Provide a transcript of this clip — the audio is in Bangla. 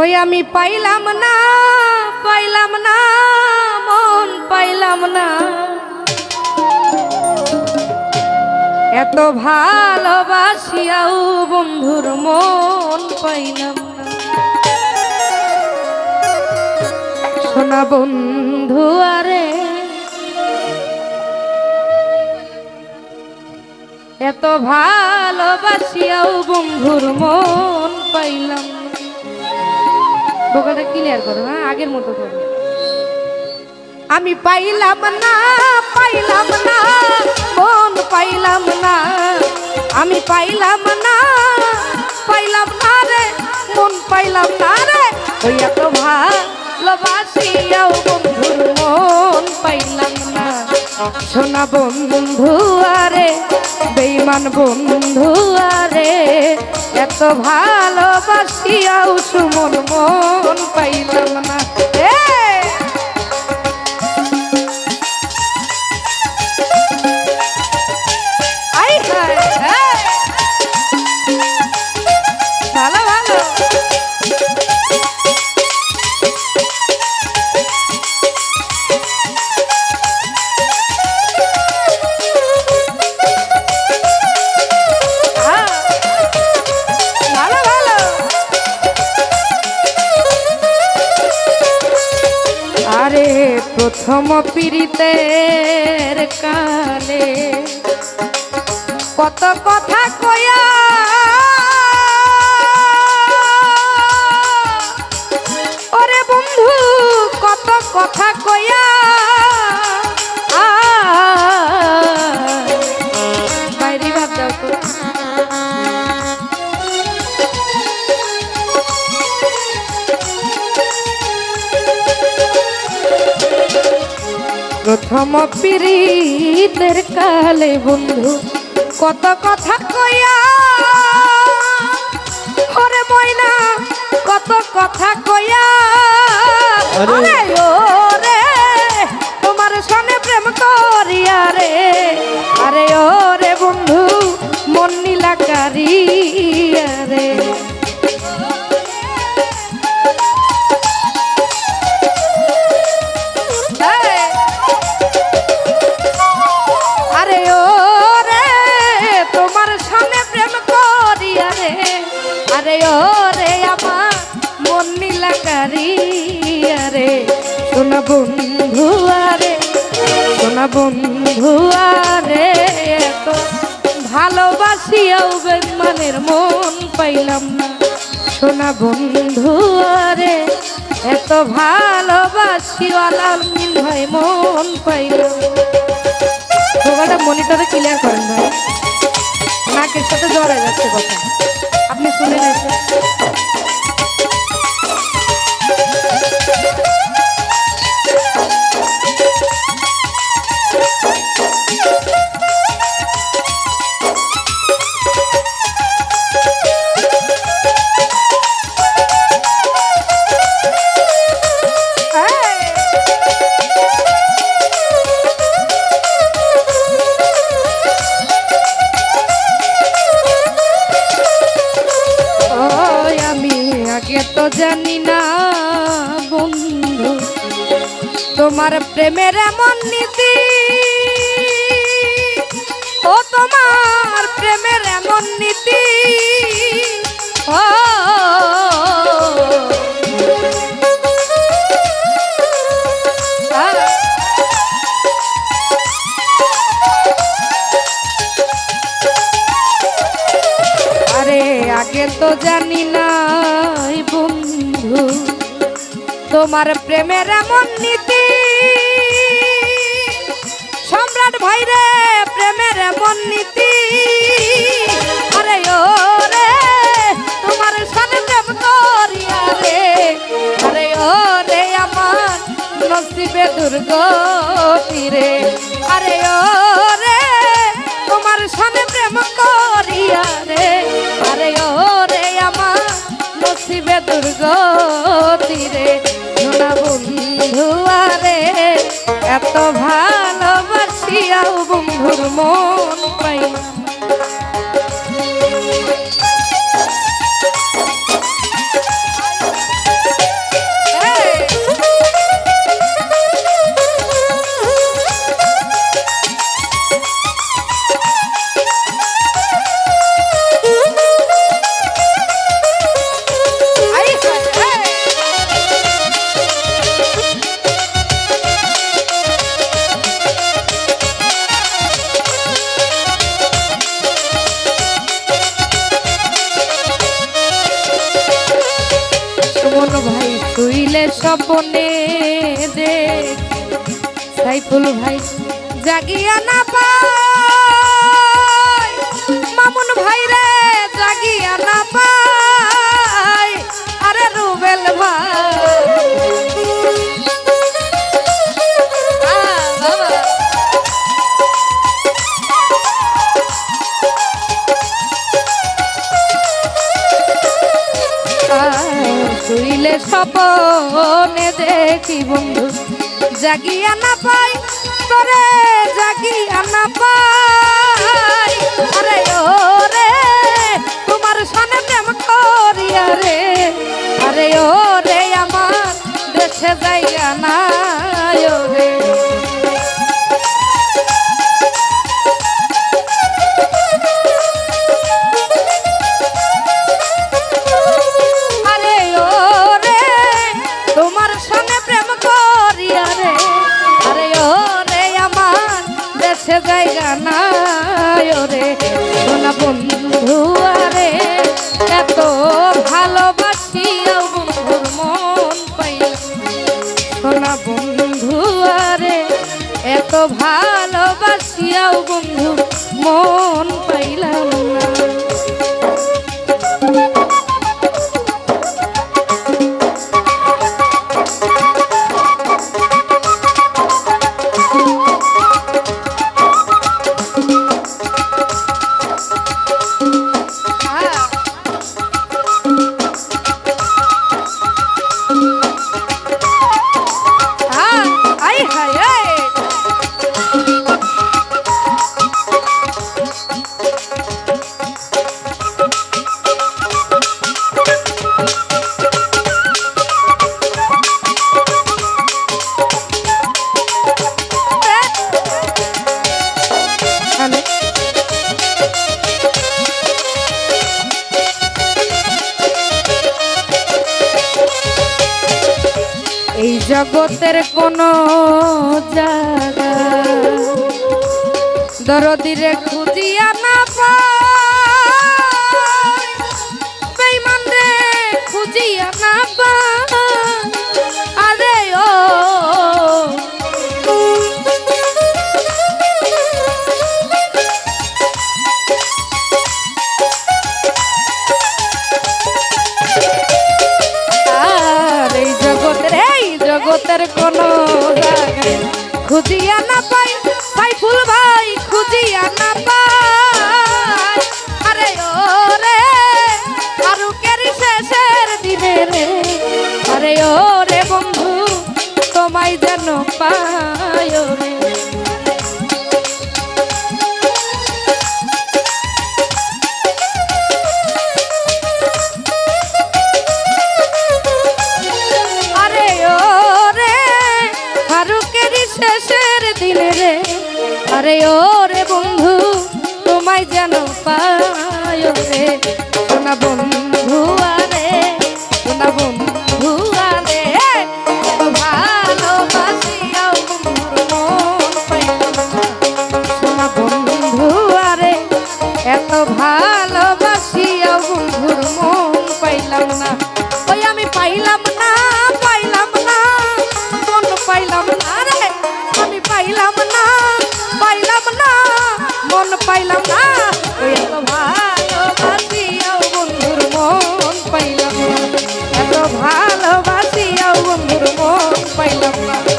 ওই আমি পাইলাম না পাইলাম না, মন পাইলাম না। এত ভালোবাসিয়াও বন্ধুর মন পাইলাম সোনা বন্ধু, আরে এত ভালোবাসিয়াও বন্ধুর মন পাইলাম না। বোকাটা ক্লিয়ার করো হ্যাঁ? আগের মতো করো। আমি পাইলাম না পাইলাম না, মন পাইলাম না। আমি পাইলাম না পাইলাম না রে, মন পাইলাম না রে। ওই এত ভালোবাসিয়াও বন্ধুর মন পাইলাম সোনা বন্ধু আরে বেইমান বন্ধু আরে এত ভালোবাসিয়াও সুমন মন পাইলাম না। আরে প্রথম পীড়িতের কালে। কত কথা কয়া ওরে বন্ধু কত কথা কয়া প্রথম পীড়িতের কালে বন্ধু কত কথা কইয়া ওরে ময়না কত কথা কইয়া। আরে ও কারিয়া রে সোনা বন্ধু আরে সোনা বন্ধু আরে এত মন পাইলাম না। সোনা বন্ধু আরে এত ভালোবাসিওয়ালা মিল ভাই মন পাইলাম ঢোকাটা মনিটরে ক্লিয়ার করেন ভাই। নাকের সাথে জড়ায় যাচ্ছে কথা। আপনি শুনে গেছেন তো জানি না বন্ধু তোমার প্রেমের এমন নীতি ও তোমার প্রেমের এমন নীতি। ও প্রেমের এমন নীতি। সম্রাট ভাই রে প্রেমের এমন নীতি। আরে ও রে তোমার সাথে করিয়া রে। আরে ও রে আমার নসিবে দুর্গতি রে আরে ও রে তোমার সাথে করিয়া রে। আরে ও রে আমার নসিবে রে এত ভালোবাসিয়াও বন্ধুর মন পাইলাম স্বপনে দেখ সাইফুল ভাই জাগিয়া না পায়, মামুন ভাই রে জাগিয়া না পায়, আরে রুবেল ভাই। স্বপনে দেখি বন্ধু। জাগিয়া না পাই, তোরে জাগিয়া না পাই। আরে ও রে তোমার সনে প্রেম করিয়া রে। আরে ও রে আমার দেশে যাইয়া না জায়গা নাই রে। সোনা বন্ধু আরে, এত ভালোবাসি বন্ধুর মন পাইল। সোনা বন্ধু আরে, এত ভালোবাসিয়াও বন্ধু মন পাইলাম না। জগতের কোন জায়গা। দরদিরে খুঁজিয়া না পাই ওই আমি পাইলাম না পাইলাম না। মন পাইলাম না রে, আমি পাইলাম না পাইলাম না। মন পাইলাম না, ওই এত ভালোবাসিয়া বন্ধুর মন পাইলাম বন্ধুর মন পাইলাম না।